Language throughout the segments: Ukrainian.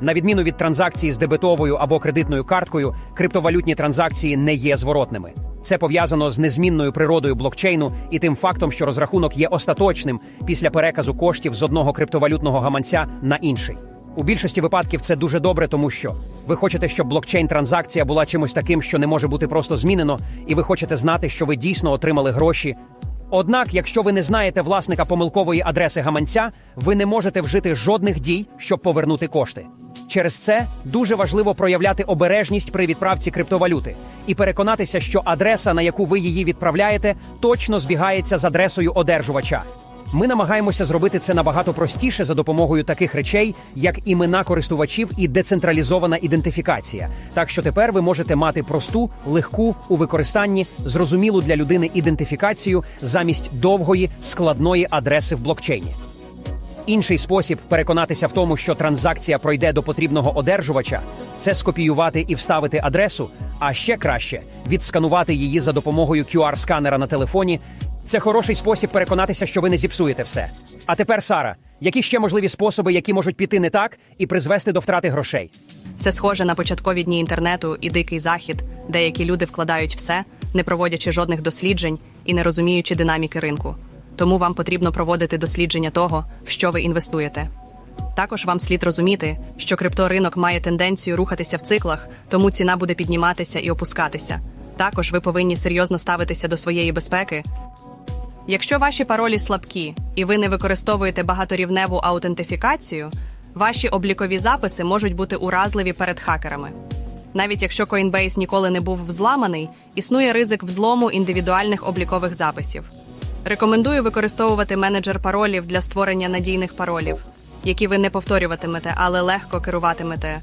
На відміну від транзакції з дебетовою або кредитною карткою, криптовалютні транзакції не є зворотними. Це пов'язано з незмінною природою блокчейну і тим фактом, що розрахунок є остаточним після переказу коштів з одного криптовалютного гаманця на інший. У більшості випадків це дуже добре, тому що ви хочете, щоб блокчейн-транзакція була чимось таким, що не може бути просто змінено, і ви хочете знати, що ви дійсно отримали гроші. Однак, якщо ви не знаєте власника помилкової адреси гаманця, ви не можете вжити жодних дій, щоб повернути кошти. Через це дуже важливо проявляти обережність при відправці криптовалюти і переконатися, що адреса, на яку ви її відправляєте, точно збігається з адресою одержувача. Ми намагаємося зробити це набагато простіше за допомогою таких речей, як імена користувачів і децентралізована ідентифікація. Так що тепер ви можете мати просту, легку у використанні, зрозумілу для людини ідентифікацію замість довгої складної адреси в блокчейні. Інший спосіб переконатися в тому, що транзакція пройде до потрібного одержувача, це скопіювати і вставити адресу, а ще краще відсканувати її за допомогою QR-сканера на телефоні. Це хороший спосіб переконатися, що ви не зіпсуєте все. А тепер, Сара, які ще можливі способи, які можуть піти не так і призвести до втрати грошей? Це схоже на початкові дні інтернету і дикий захід, деякі люди вкладають все, не проводячи жодних досліджень і не розуміючи динаміки ринку. Тому вам потрібно проводити дослідження того, в що ви інвестуєте. Також вам слід розуміти, що крипторинок має тенденцію рухатися в циклах, тому ціна буде підніматися і опускатися. Також ви повинні серйозно ставитися до своєї безпеки. Якщо ваші паролі слабкі і ви не використовуєте багаторівневу аутентифікацію, ваші облікові записи можуть бути уразливі перед хакерами. Навіть якщо Coinbase ніколи не був взламаний, існує ризик взлому індивідуальних облікових записів. Рекомендую використовувати менеджер паролів для створення надійних паролів, які ви не повторюватимете, але легко керуватимете.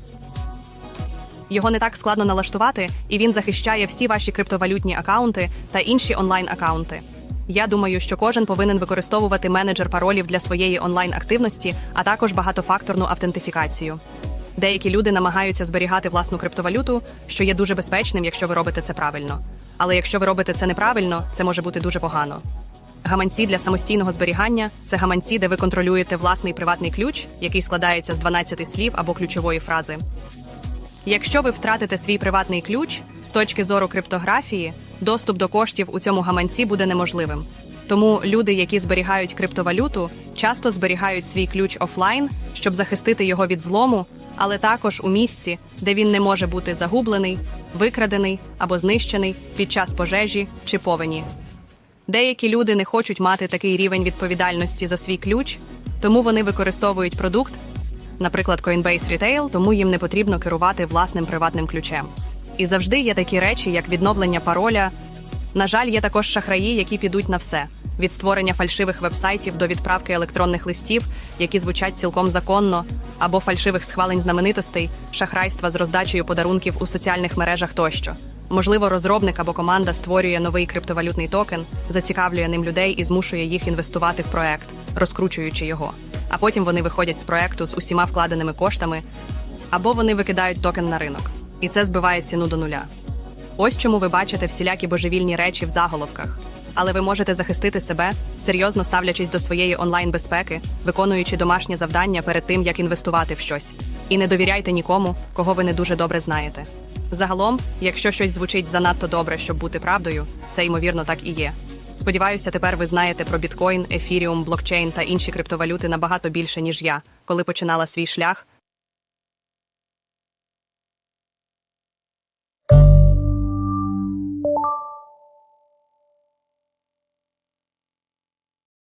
Його не так складно налаштувати, і він захищає всі ваші криптовалютні акаунти та інші онлайн-акаунти. Я думаю, що кожен повинен використовувати менеджер паролів для своєї онлайн-активності, а також багатофакторну автентифікацію. Деякі люди намагаються зберігати власну криптовалюту, що є дуже безпечним, якщо ви робите це правильно. Але якщо ви робите це неправильно, це може бути дуже погано. Гаманці для самостійного зберігання це гаманці, де ви контролюєте власний приватний ключ, який складається з 12 слів або ключової фрази. Якщо ви втратите свій приватний ключ з точки зору криптографії, доступ до коштів у цьому гаманці буде неможливим. Тому люди, які зберігають криптовалюту, часто зберігають свій ключ офлайн, щоб захистити його від злому, але також у місці, де він не може бути загублений, викрадений або знищений під час пожежі чи повені. Деякі люди не хочуть мати такий рівень відповідальності за свій ключ, тому вони використовують продукт, наприклад, Coinbase Retail, тому їм не потрібно керувати власним приватним ключем. І завжди є такі речі, як відновлення пароля. На жаль, є також шахраї, які підуть на все: від створення фальшивих вебсайтів до відправки електронних листів, які звучать цілком законно, або фальшивих схвалень знаменитостей, шахрайства з роздачею подарунків у соціальних мережах тощо. Можливо, розробник або команда створює новий криптовалютний токен, зацікавлює ним людей і змушує їх інвестувати в проект, розкручуючи його. А потім вони виходять з проекту з усіма вкладеними коштами, або вони викидають токен на ринок, і це збиває ціну до нуля. Ось чому ви бачите всілякі божевільні речі в заголовках. Але ви можете захистити себе, серйозно ставлячись до своєї онлайн-безпеки, виконуючи домашнє завдання перед тим, як інвестувати в щось. І не довіряйте нікому, кого ви не дуже добре знаєте. Загалом, якщо щось звучить занадто добре, щоб бути правдою, це ймовірно так і є. Сподіваюся, тепер ви знаєте про біткоін, ефіріум, блокчейн та інші криптовалюти набагато більше, ніж я, коли починала свій шлях.